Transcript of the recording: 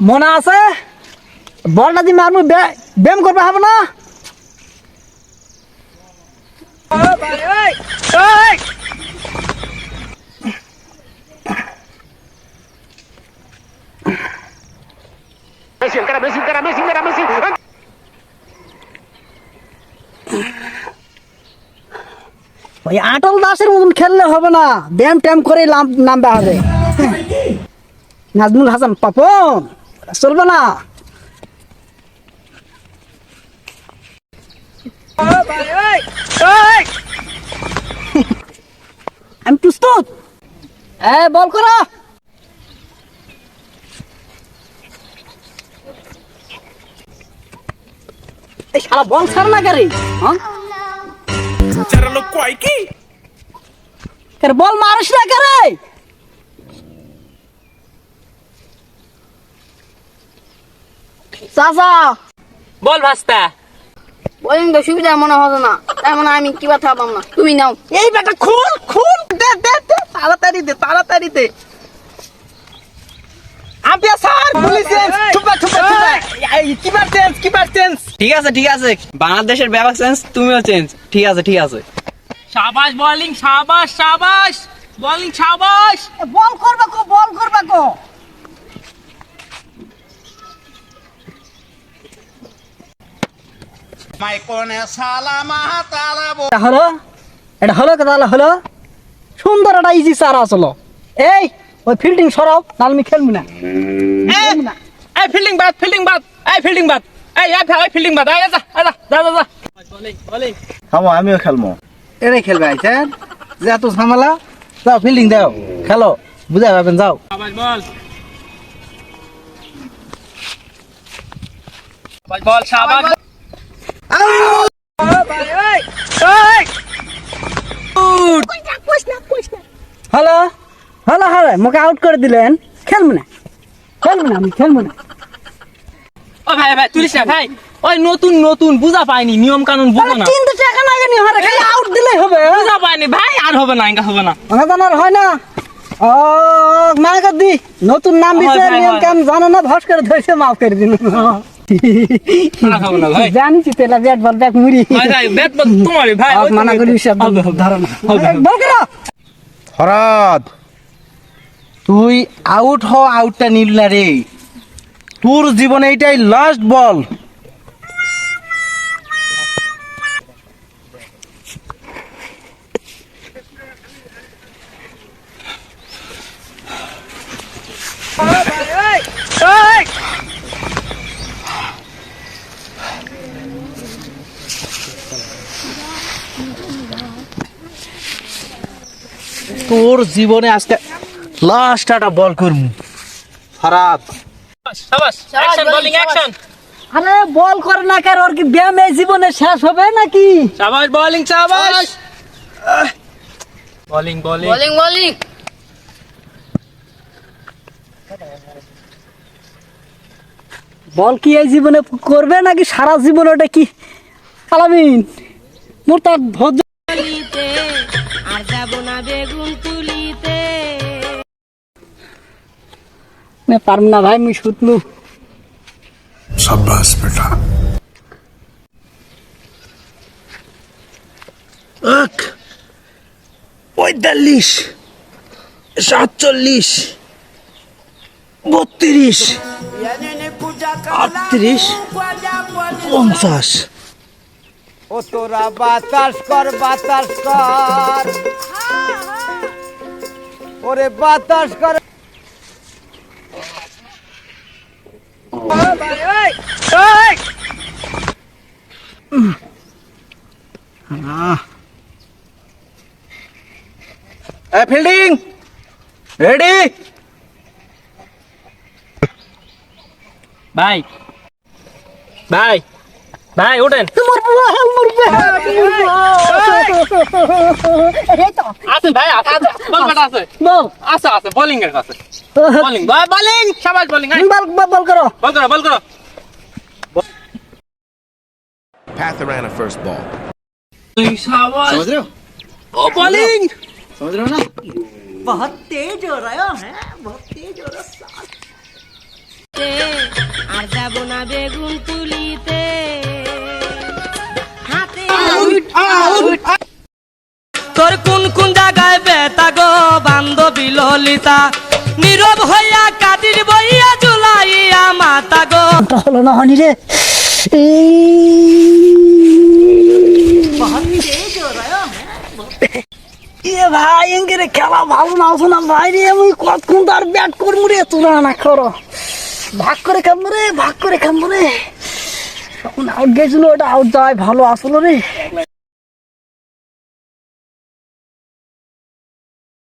মনে আছে? বলটা দিয়ে মারমু ব্যায়াম করবে হবে না. ওই আটল দাসের মতন খেললে হবে না। ব্যায়াম ট্যাম করে নামবে হবে। নাজমুল হাসান, পাপন! চলবে না। আমি প্রস্তুত। এ বল করো। বল ছাড় না গাড়ি হ্যাঁ? Kwaiki. বল মারিস না করে চাচা। বল ভাস্তা। বলিং তো সুবিধা মনে হতো না। তার মানে আমি কি কথা না? তুমি নাও। এই বেটা খুল খুল দে দে দে তাড়াতাড়ি দে তাড়াতাড়ি দে। ঠিক আছে ঠিক আছে। বাংলাদেশের ব্যাপক চেঞ্জ তুমিও চেঞ্জ। ঠিক আছে ঠিক আছে। শাবাশ বোলিং শাবাশ শাবাশ বোলিং শাবাশ বল করবা কো বল করবা কো। এটা হলো এটা হলো কথা হলো সুন্দর একটা ইজি চার আসলো। এই ওই ফিল্ডিং সরাও নাহলে আমি খেলব না। এই ফিল্ডিং বাদ ফিল্ডিং বাদ এই ফিল্ডিং বাদ। এই এই ফিল্ডিং বাদ এই যা যা যা যা যা। বোলিং বোলিং থামো আমিও খেলব। এটাই খেলবে আইছেন যে এত ঝামেলা যাও ফিল্ডিং দাও। খেলো বুঝা পাবেন যাও। বল বল। শাবাশ হ্যালো? হ্যালো হ্যালো মোকে আউট করে দিলেন। খেলব না। খেলব না আমি খেলব না। ও ভাই ভাই তুলিস না ভাই। ওই নতুন নতুন বুঝা পাইনি নিয়ম কানুন বুঝো না। কিন্তু টাকা লাগে নি হারে খালি আউট দিলেই হবে বুঝা পাইনি ভাই আর হবে না ইনকা হবে না। অনাদানার হয় না। ও মাকে দি। নতুন নাম দিছে হয়, হয়, নিয়ম হয়। কাম জানো না ভস করে ধরছে মাফ করে দিন আর জানিছি তেলা ব্যাট বল ব্যাট মুড়ি। ব্যাট বল তোমারই ভাই মানা করি সব হবে, হবে। ধরো না হবে, হবে। বল করো। হরাত তুই আউট হ আউটটা নিল না রে। তোর জীবনে এটাই লাস্ট বল তোর জীবনে আজকে লাস্ট একটা বল করব। শাবাশ অ্যাকশন বোলিং অ্যাকশন আরে বল করে না কার ওর কি ব্যায়ামে জীবনে শেষ হবে নাকি? শাবাশ বোলিং শাবাশ বোলিং বোলিং বলিং বলিং বল কি এই জীবনে করবে নাকি সারা জীবন ওটা কি? আলামিন মোর তার আর যাব না বেগুন তুলিতে। নে পারম না ভাই মুই শুতলু। Sabas beta. এক পঁয়তাল্লিশ সাতচল্লিশ বত্রিশ আটত্রিশ পঞ্চাশ। ও তোরা বাতাস কর বাতাস কর। ওরে বাতাস কর। ফিল্ডিং। রেডি। ভাই। ভাই। ভাই ওঠেন আছে ভাই আছে বল বাট আছে বল আছে আছে বোলিং এর কাছে বোলিং বোলিং শাবাশ বোলিং বল বল- বল করো বল করো বল করো Path around a first ball. শাবাশ समझ रहे हो ও বোলিং समझ रहे हो ना बहुत तेज हो रहा है बहुत तेज हो रहा है দিতে আর যাব না বেগুন তুলিতে হাতে তোর কোন কোন জায়গায় বেতা বান্ধবী ললিতা, নীরব হইয়া কাটির বইয়া জুলাইয়া মাতা গো। হলো না হনি রে? এ ভাই, এঙ্গেরে খেলা ভালো না আছে না ভাই রে, আমি কতক্ষণ তার ব্যাট করব রে তোরা না করো। ভাগ করে খাব রে, ভাগ করে খাব রে। তখন আউট গেছিল, ওটা আউট যাওয়াই ভালো আসলো রে।